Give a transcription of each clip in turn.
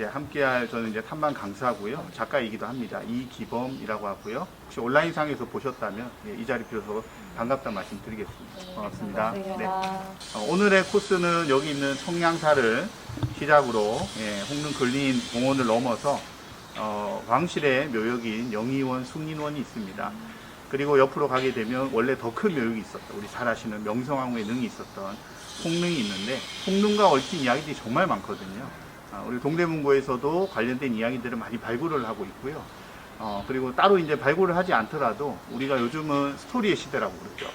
예, 함께할 저는 이제 탐방 강사고요. 작가이기도 합니다. 이기범이라고 하고요. 혹시 온라인상에서 보셨다면 예, 이 자리 빌어서 반갑다 말씀드리겠습니다. 고맙습니다. 네. 어, 오늘의 코스는 여기 있는 청량사를 시작으로 예, 홍릉 근린 공원을 넘어서 어, 왕실의 묘역인 영의원, 숭인원이 있습니다. 그리고 옆으로 가게 되면 원래 더 큰 묘역이 있었다. 우리 잘 아시는 명성황후의 능이 있었던 홍릉이 있는데 홍릉과 얽힌 이야기들이 정말 많거든요. 아, 우리 동대문고에서도 관련된 이야기들을 많이 발굴을 하고 있고요. 어, 그리고 따로 이제 발굴을 하지 않더라도 우리가 요즘은 스토리의 시대라고 그러죠.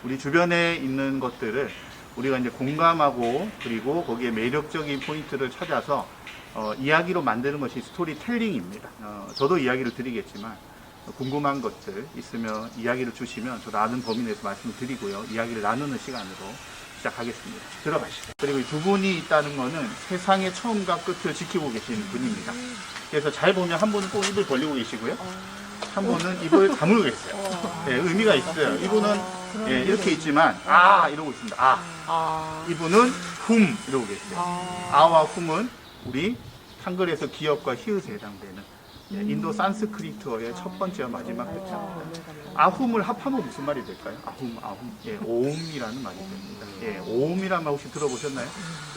우리 주변에 있는 것들을 우리가 이제 공감하고 그리고 거기에 매력적인 포인트를 찾아서 어, 이야기로 만드는 것이 스토리텔링입니다. 어, 저도 이야기를 드리겠지만 궁금한 것들 있으면 이야기를 주시면 저도 아는 범위 내에서 말씀을 드리고요. 이야기를 나누는 시간으로 시작하겠습니다. 들어가시죠. 그리고 이 두 분이 있다는 거는 세상의 처음과 끝을 지키고 계시는 분입니다. 그래서 잘 보면 한 분은 꼭 입을 벌리고 계시고요. 한 분은 입을 다물고 계세요. 네, 의미가 있어요. 이분은 예, 이렇게 있지만 아 이러고 있습니다. 아 아, 이분은 훔 이러고 계세요. 아와 훔은 우리 한글에서 기업과 히읗에 해당되는 예, 인도 산스크리트어의 첫 번째와 마지막 글자입니다. 아훔을 합하면 무슨 말이 될까요? 아훔, 아훔. 예, 오음이라는 말이 됩니다. 예, 오음이라는 말 혹시 들어보셨나요?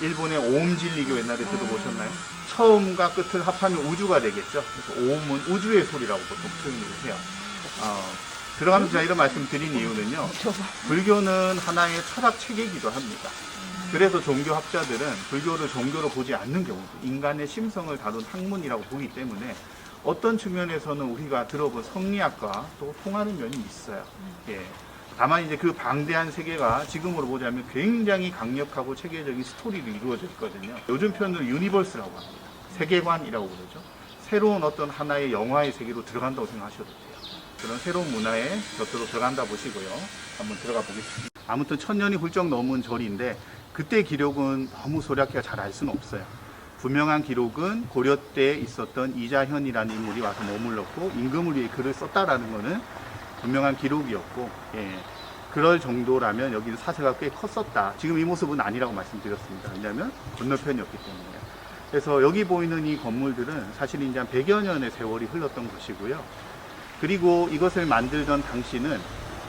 일본의 오음 진리교 옛날에 들어보셨나요? 처음과 끝을 합하면 우주가 되겠죠. 그래서 오음은 우주의 소리라고 보통 표현을 해요. 어, 들어가면서 제가 이런 말씀 드린 이유는요. 불교는 하나의 철학 체계이기도 합니다. 그래서 종교학자들은 불교를 종교로 보지 않는 경우, 인간의 심성을 다룬 학문이라고 보기 때문에 어떤 측면에서는 우리가 들어본 성리학과 또 통하는 면이 있어요. 예. 다만 이제 그 방대한 세계가 지금으로 보자면 굉장히 강력하고 체계적인 스토리로 이루어져 있거든요. 요즘 표현으로 유니버스라고 합니다. 세계관이라고 그러죠. 새로운 어떤 하나의 영화의 세계로 들어간다고 생각하셔도 돼요. 그런 새로운 문화의 곁으로 들어간다 보시고요. 한번 들어가 보겠습니다. 아무튼 천 년이 훌쩍 넘은 절인데 그때 기록은 너무 소략해가 잘 알 수는 없어요. 분명한 기록은 고려 때 있었던 이자현이라는 인물이 와서 머물렀고 임금을 위해 글을 썼다라는 것은 분명한 기록이었고 예, 그럴 정도라면 여기는 사세가 꽤 컸었다. 지금 이 모습은 아니라고 말씀드렸습니다. 왜냐하면 건너편이었기 때문에. 그래서 여기 보이는 이 건물들은 사실 이제 한 100여 년의 세월이 흘렀던 것이고요. 그리고 이것을 만들던 당시는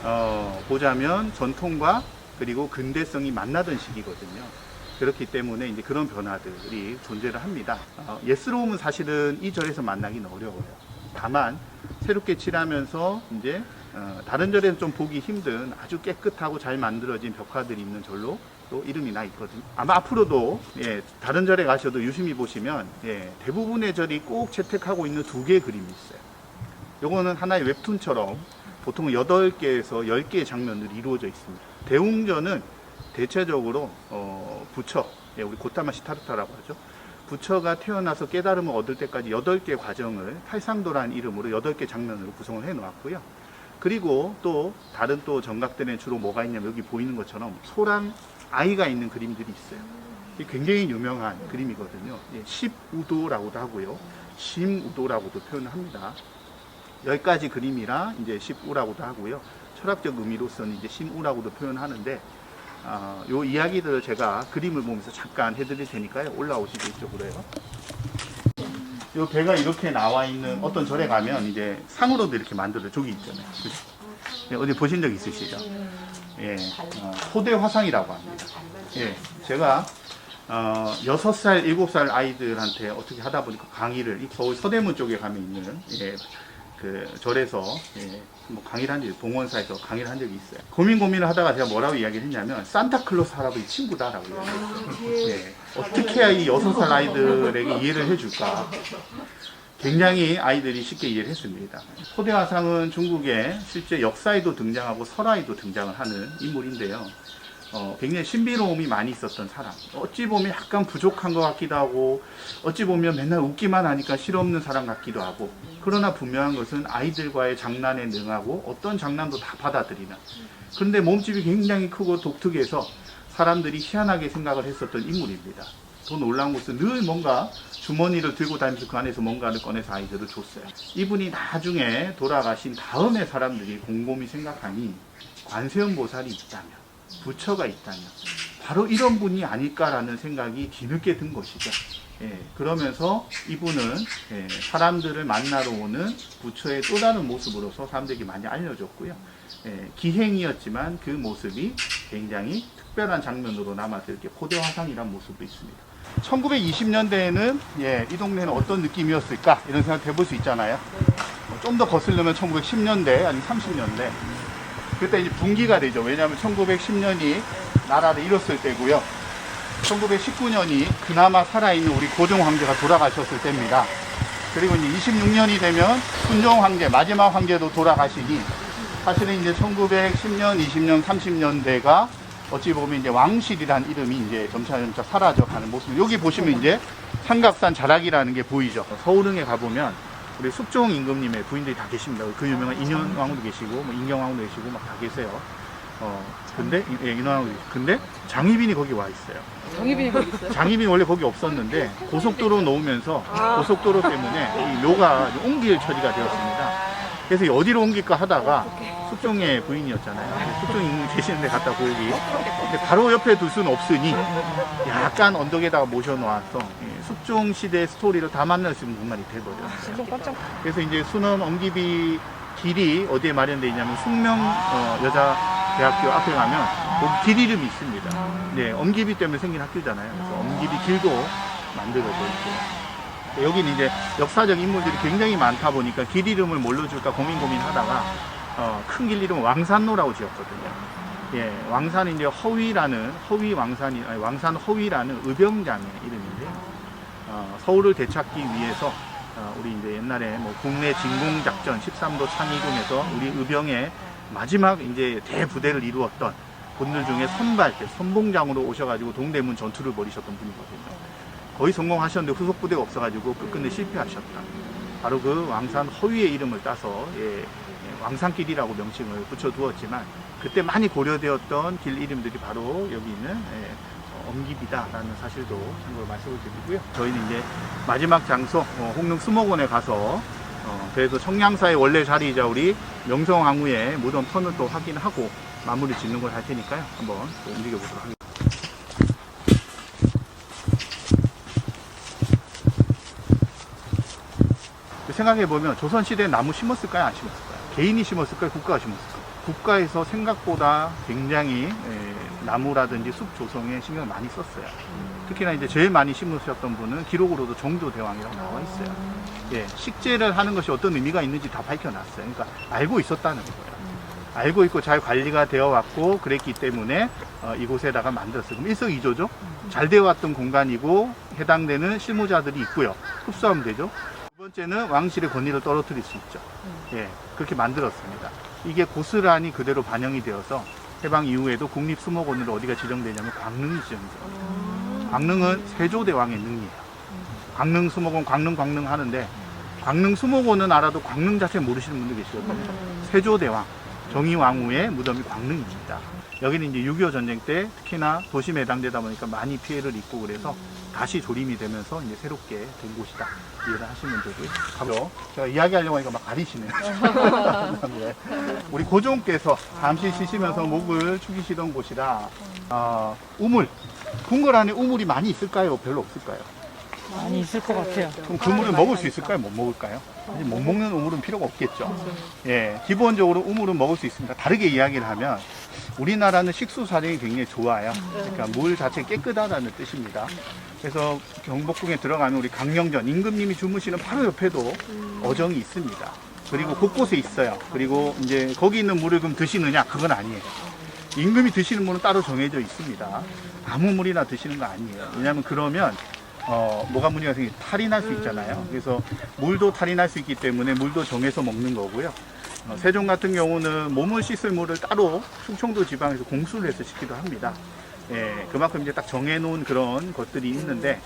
어, 보자면 전통과 그리고 근대성이 만나던 시기거든요. 그렇기 때문에 이제 그런 변화들이 존재를 합니다. 어, 예스로움은 사실은 이 절에서 만나기는 어려워요. 다만 새롭게 칠하면서 이제 어, 다른 절에는 좀 보기 힘든 아주 깨끗하고 잘 만들어진 벽화들이 있는 절로 또 이름이 나 있거든요. 아마 앞으로도 예, 다른 절에 가셔도 유심히 보시면 예, 대부분의 절이 꼭 채택하고 있는 두 개의 그림이 있어요. 요거는 하나의 웹툰처럼 보통 8개에서 10개의 장면들이 이루어져 있습니다. 대웅전은 대체적으로 어, 부처, 예, 우리 고타마 시타르타라고 하죠. 부처가 태어나서 깨달음을 얻을 때까지 8개 과정을 탈상도라는 이름으로 8개 장면으로 구성을 해 놓았고요. 그리고 또 다른 또 정각들에는 주로 뭐가 있냐면 여기 보이는 것처럼 소랑 아이가 있는 그림들이 있어요. 굉장히 유명한 그림이거든요. 예, 십우도라고도 하고요. 심우도라고도 표현을 합니다. 여기까지 그림이라 이제 십우라고도 하고요. 철학적 의미로서는 이제 심우라고도 표현하는데 아, 요 이야기들을 제가 그림을 보면서 잠깐 해드릴 테니까요. 올라오시죠 이쪽으로요. 요 배가 이렇게 나와 있는 어떤 절에 가면 이제 상으로도 이렇게 만들어 저기 있잖아요. 그죠? 예, 어디 보신 적 있으시죠? 예, 어, 토대 화상이라고 합니다. 예, 제가 어, 6살, 7살 아이들한테 어떻게 하다 보니까 강의를 이 서울 서대문 쪽에 가면 있는 예, 그 절에서 예, 뭐 강의를 한 적이 동원사에서 강의를 한 적이 있어요. 고민 고민을 하다가 제가 뭐라고 이야기를 했냐면 산타클로스 할아버지 친구다라고 이야기했어요. 예, 어떻게 해야 이 6살 아이들에게 이해를 해줄까? 굉장히 아이들이 쉽게 이해를 했습니다. 토대화상은 중국의 실제 역사에도 등장하고 설화에도 등장을 하는 인물인데요. 어, 굉장히 신비로움이 많이 있었던 사람. 어찌 보면 약간 부족한 것 같기도 하고, 어찌 보면 맨날 웃기만 하니까 실없는 사람 같기도 하고, 그러나 분명한 것은 아이들과의 장난에 능하고 어떤 장난도 다 받아들이는. 그런데 몸집이 굉장히 크고 독특해서 사람들이 희한하게 생각을 했었던 인물입니다. 더 놀라운 것은 늘 뭔가 주머니를 들고 다니면서 그 안에서 뭔가를 꺼내서 아이들을 줬어요. 이분이 나중에 돌아가신 다음에 사람들이 곰곰이 생각하니 관세음 보살이 있다면 부처가 있다면 바로 이런 분이 아닐까라는 생각이 뒤늦게 든 것이죠. 예, 그러면서 이분은 예, 사람들을 만나러 오는 부처의 또 다른 모습으로서 사람들에게 많이 알려졌고요. 예, 기행이었지만 그 모습이 굉장히 특별한 장면으로 남았을 게 고대화상이라는 모습도 있습니다. 1920년대에는 예, 이 동네는 어떤 느낌이었을까 이런 생각 해볼 수 있잖아요. 좀 더 거슬려면 1910년대 아니 30년대 그때 이제 분기가 되죠. 왜냐하면 1910년이 나라를 잃었을 때고요. 1919년이 그나마 살아있는 우리 고종 황제가 돌아가셨을 때입니다. 그리고 이제 26년이 되면 순종 황제 마지막 황제도 돌아가시니 사실은 이제 1910년, 20년, 30년대가 어찌 보면 이제 왕실이라는 이름이 이제 점차 점차 사라져가는 모습. 여기 보시면 이제 삼각산 자락이라는 게 보이죠. 서울흥에 가보면 우리 숙종 임금님의 부인들이 다 계십니다. 그 유명한 인현왕후도 계시고, 뭐 인경왕후도 계시고, 막 다 계세요. 어, 근데, 예, 인현왕후도 계시고. 근데 장희빈이 거기 와 있어요. 정희빈이 거기 있어요? 장희빈 원래 거기 없었는데 고속도로 놓으면서 고속도로 때문에 이 묘가 옮길 처리가 되었습니다. 그래서 어디로 옮길까 하다가 숙종의 부인이었잖아요. 숙종 임금이 계시는데 갖다 고기. 근데 바로 옆에 둘 수는 없으니 약간 언덕에다가 모셔놓아서 예, 숙종 시대 스토리를 다 만날 수 있는 공간이 돼버렸어요. 깜짝 그래서 이제 순원 엄기비 길이 어디에 마련되어 있냐면 숙명 어, 여자 대학교 앞에 가면 거기 길 이름이 있습니다. 네, 엄기비 때문에 생긴 학교잖아요. 그래서 엄기비 길도 만들어져 있고. 여기는 이제 역사적 인물들이 굉장히 많다 보니까 길 이름을 뭘로 줄까 고민 고민하다가 어, 큰 길 이름은 왕산로라고 지었거든요. 예, 왕산은 이제 허위라는 허위 왕산이 아니 왕산 허위라는 의병장의 이름인데요. 어, 서울을 되찾기 위해서 어, 우리 이제 옛날에 뭐 국내 진공 작전 13도 창의군에서 우리 의병의 마지막 이제 대부대를 이루었던 분들 중에 선발대 선봉장으로 오셔가지고 동대문 전투를 벌이셨던 분이거든요. 거의 성공하셨는데 후속 부대가 없어가지고 끝끝내 실패하셨다. 바로 그 왕산 허위의 이름을 따서 예, 예, 왕산길이라고 명칭을 붙여두었지만 그때 많이 고려되었던 길 이름들이 바로 여기 있는 예, 어, 엄기비다라는 사실도 참고로 말씀을 드리고요. 저희는 이제 마지막 장소 어, 홍릉 수목원에 가서 어, 그래서 청량사의 원래 자리이자 우리 명성황후의 무덤 터는 또 확인하고 마무리 짓는 걸 할 테니까요. 한번 또 움직여 보도록 하겠습니다. 생각해 보면 조선 시대에 나무 심었을까요? 안 심었을까요? 개인이 심었을까요? 국가가 심었을까요? 국가에서 생각보다 굉장히 에, 나무라든지 숲 조성에 신경을 많이 썼어요. 특히나 이제 제일 많이 심으셨던 분은 기록으로도 정조 대왕이라고 나와 있어요. 예, 식재를 하는 것이 어떤 의미가 있는지 다 밝혀놨어요. 그러니까 알고 있었다는 거예요. 알고 있고 잘 관리가 되어 왔고 그랬기 때문에 어, 이곳에다가 만들었어요. 그럼 일석이조죠. 잘 되어 왔던 공간이고 해당되는 실무자들이 있고요. 흡수하면 되죠. 두 번째는 왕실의 권위를 떨어뜨릴 수 있죠. 예, 그렇게 만들었습니다. 이게 고스란히 그대로 반영이 되어서 해방 이후에도 국립수목원으로 어디가 지정되냐면 광릉이 지정돼요. 광릉은 세조대왕의 능이에요. 광릉 수목원, 광릉, 광릉 하는데 광릉 수목원은 알아도 광릉 자체 모르시는 분들 계시거든요. 세조대왕, 정의왕후의 무덤이 광릉입니다. 여기는 이제 6.25 전쟁 때 특히나 도심에 해당되다 보니까 많이 피해를 입고 그래서 다시 조림이 되면서 이제 새롭게 된 곳이다. 이해를 하시면 되고요. 가죠. 제가 이야기하려고 하니까 막 가리시네요. 네. 우리 고종께서 잠시 쉬시면서 목을 축이시던 곳이라 어, 우물, 궁궐 안에 우물이 많이 있을까요? 별로 없을까요? 많이 있을 것 같아요. 그럼 그 물을 먹을 수 있을까요? 못 먹을까요? 사실 못 먹는 우물은 필요가 없겠죠. 예, 기본적으로 우물은 먹을 수 있습니다. 다르게 이야기를 하면 우리나라는 식수 사정이 굉장히 좋아요. 그러니까 물 자체 깨끗하다는 뜻입니다. 그래서 경복궁에 들어가면 우리 강령전 임금님이 주무시는 바로 옆에도 어정이 있습니다. 그리고 곳곳에 있어요. 그리고 이제 거기 있는 물을 그럼 드시느냐? 그건 아니에요. 임금이 드시는 물은 따로 정해져 있습니다. 아무 물이나 드시는 거 아니에요. 왜냐하면 그러면 어, 뭐가 문제가 생기 탈이 날 수 있잖아요. 그래서 물도 탈이 날 수 있기 때문에 물도 정해서 먹는 거고요. 어, 세종 같은 경우는 몸을 씻을 물을 따로 충청도 지방에서 공수를 해서 씻기도 합니다. 예, 그만큼 이제 딱 정해놓은 그런 것들이 있는데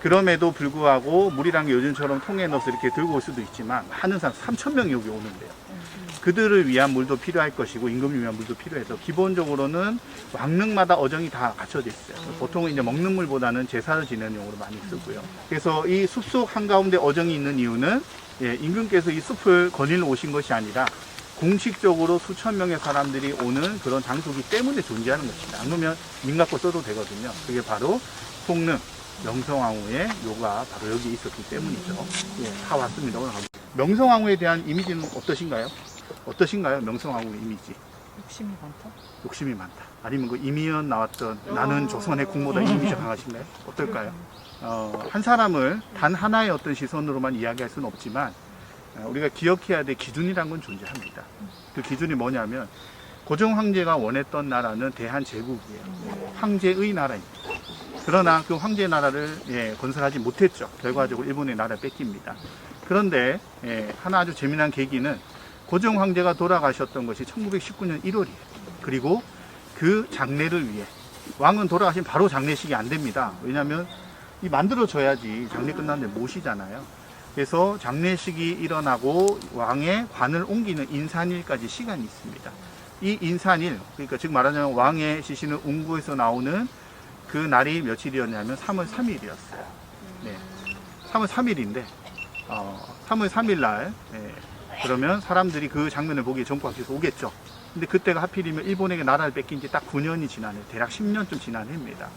그럼에도 불구하고 물이란 게 요즘처럼 통에 넣어서 이렇게 들고 올 수도 있지만 사람 3천 명이 여기 오는데요. 그들을 위한 물도 필요할 것이고 임금을 위한 물도 필요해서 기본적으로는 왕릉마다 어정이 다 갖춰져 있어요. 보통은 이제 먹는 물보다는 제사를 지내는 용으로 많이 쓰고요. 그래서 이 숲속 한가운데 어정이 있는 이유는 예, 임금께서 이 숲을 거닐러 오신 것이 아니라 공식적으로 수천 명의 사람들이 오는 그런 장소기 때문에 존재하는 것입니다. 안 그러면 민 갖고 써도 되거든요. 그게 바로 성능, 명성황후의 묘가 바로 여기 있었기 때문이죠. 예, 다 왔습니다. 오늘 명성황후에 대한 이미지는 어떠신가요? 어떠신가요? 명성황후 이미지. 욕심이 많다. 욕심이 많다. 아니면 그 이미연 나왔던 나는 조선의 국모다 이미지 강하신가요? 어떨까요? 어, 한 사람을 단 하나의 어떤 시선으로만 이야기할 수는 없지만 어, 우리가 기억해야 될 기준이란 건 존재합니다. 그 기준이 뭐냐면 고종 황제가 원했던 나라는 대한 제국이에요. 황제의 나라입니다. 그러나 그 황제 나라를 예, 건설하지 못했죠. 결과적으로 일본의 나라를 뺏깁니다. 그런데 예, 하나 아주 재미난 계기는 고종 황제가 돌아가셨던 것이 1919년 1월이에요. 그리고 그 장례를 위해 왕은 돌아가신 바로 장례식이 안 됩니다. 왜냐하면 이 만들어져야지 장례 끝났는데 모시잖아요. 그래서 장례식이 일어나고 왕의 관을 옮기는 인산일까지 시간이 있습니다. 이 인산일, 그러니까 즉 말하자면 왕의 시신을 웅구에서 나오는 그 날이 며칠이었냐면 3월 3일이었어요. 네. 3월 3일인데, 어, 3월 3일 날, 예, 그러면 사람들이 그 장면을 보기에 전국학에서 오겠죠. 근데 그때가 하필이면 일본에게 나라를 뺏긴 지 딱 9년이 지난 해, 대략 10년쯤 지난 해입니다.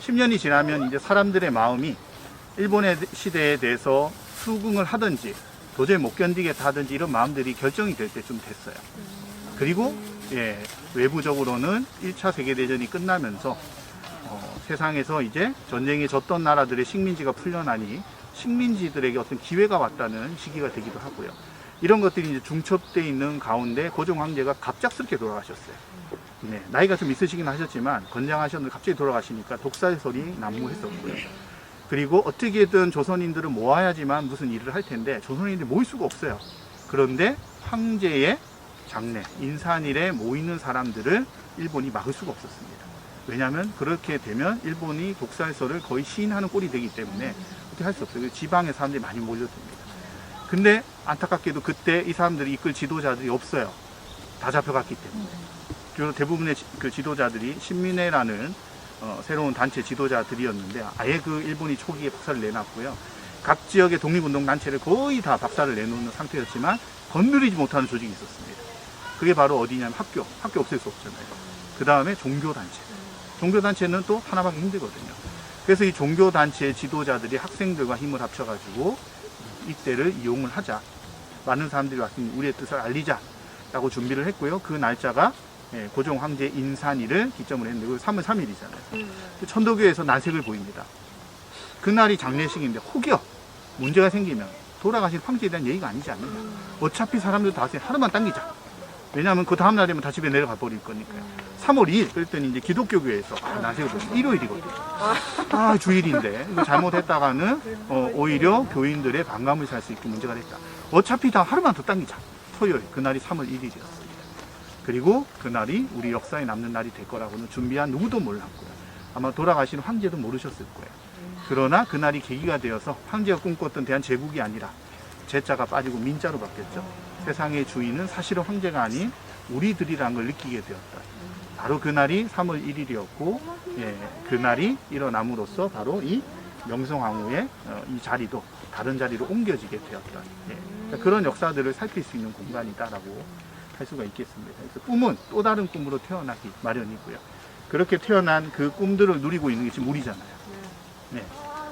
10년이 지나면 이제 사람들의 마음이 일본의 시대에 대해서 수긍을 하든지 도저히 못 견디겠다 하든지 이런 마음들이 결정이 될 때쯤 됐어요. 그리고 예, 외부적으로는 1차 세계대전이 끝나면서 어, 세상에서 이제 전쟁에 졌던 나라들의 식민지가 풀려나니 식민지들에게 어떤 기회가 왔다는 시기가 되기도 하고요. 이런 것들이 이제 중첩돼 있는 가운데 고종 황제가 갑작스럽게 돌아가셨어요. 네, 나이가 좀 있으시긴 하셨지만 건장하셨는데 갑자기 돌아가시니까 독살설이 난무했었고요. 그리고 어떻게든 조선인들을 모아야지만 무슨 일을 할 텐데 조선인들이 모일 수가 없어요. 그런데 황제의 장례, 인산일에 모이는 사람들을 일본이 막을 수가 없었습니다. 왜냐하면 그렇게 되면 일본이 독살설을 거의 시인하는 꼴이 되기 때문에 어떻게 할 수 없어요. 지방의 사람들이 많이 몰려듭니다. 근데 안타깝게도 그때 이 사람들이 이끌 지도자들이 없어요. 다 잡혀갔기 때문에. 주로 대부분의 지- 그 지도자들이 신민회라는 어, 새로운 단체 지도자들이었는데 아예 그 일본이 초기에 박살을 내놨고요. 각 지역의 독립운동 단체를 거의 다 박살을 내놓는 상태였지만 건드리지 못하는 조직이 있었습니다. 그게 바로 어디냐면 학교. 학교 없앨 수 없잖아요. 그 다음에 종교단체. 종교단체는 또 하나밖에 힘들거든요. 그래서 이 종교단체의 지도자들이 학생들과 힘을 합쳐가지고 이때를 이용을 하자. 많은 사람들이 왔으니 우리의 뜻을 알리자. 라고 준비를 했고요. 그 날짜가 예, 고종 황제 인산일을 기점으로 했는데 그 3월 3일이잖아요. 천도교에서 난색을 보입니다. 그날이 장례식인데 혹여 문제가 생기면 돌아가신 황제에 대한 예의가 아니지 않느냐. 어차피 사람들 다 왔으니 하루만 당기자. 왜냐하면 그 다음 날이면 다 집에 내려가 버릴 거니까요. 3월 2일 그랬더니 이제 기독교교에서 아, 난색을 보시 일요일이거든요. 아 주일인데 이거 잘못했다가는 어, 오히려 교인들의 반감을 살 수 있게 문제가 됐다. 어차피 다 하루만 더 당기자. 토요일 그날이 3월 1일이었습니다. 그리고 그날이 우리 역사에 남는 날이 될 거라고는 준비한 누구도 몰랐고요. 아마 돌아가신 황제도 모르셨을 거예요. 그러나 그날이 계기가 되어서 황제가 꿈꿨던 대한 제국이 아니라 제자가 빠지고 민자로 바뀌었죠. 세상의 주인은 사실은 황제가 아닌 우리들이라는 걸 느끼게 되었다. 바로 그날이 3월 1일이었고, 예, 그날이 일어남으로써 바로 이 명성황후의 어, 이 자리도 다른 자리로 옮겨지게 되었다. 예, 그러니까 그런 역사들을 살필 수 있는 공간이다라고 할 수가 있겠습니다. 그래서 꿈은 또 다른 꿈으로 태어나기 마련이고요. 그렇게 태어난 그 꿈들을 누리고 있는 게 지금 우리잖아요. 네.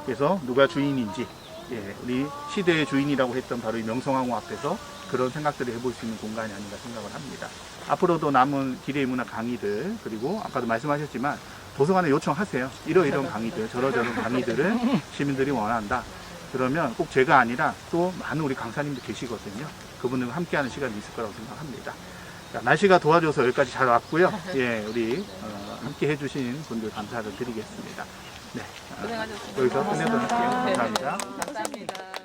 그래서 누가 주인인지, 예, 우리 시대의 주인이라고 했던 바로 이 명성황후 앞에서 그런 생각들을 해볼 수 있는 공간이 아닌가 생각을 합니다. 앞으로도 남은 기대의 문화 강의들, 그리고 아까도 말씀하셨지만 도서관에 요청하세요. 이러이러한 강의들, 저러저런 강의들을 시민들이 원한다. 그러면 꼭 제가 아니라 또 많은 우리 강사님들 계시거든요. 그분들과 함께하는 시간이 있을 거라고 생각합니다. 자, 날씨가 도와줘서 여기까지 잘 왔고요. 예, 우리 어, 함께 해주신 분들 감사를 드리겠습니다. 네, 아, 고생하셨습니다. 여기서 끝내도록 할게요. 네. 감사합니다. 감사합니다.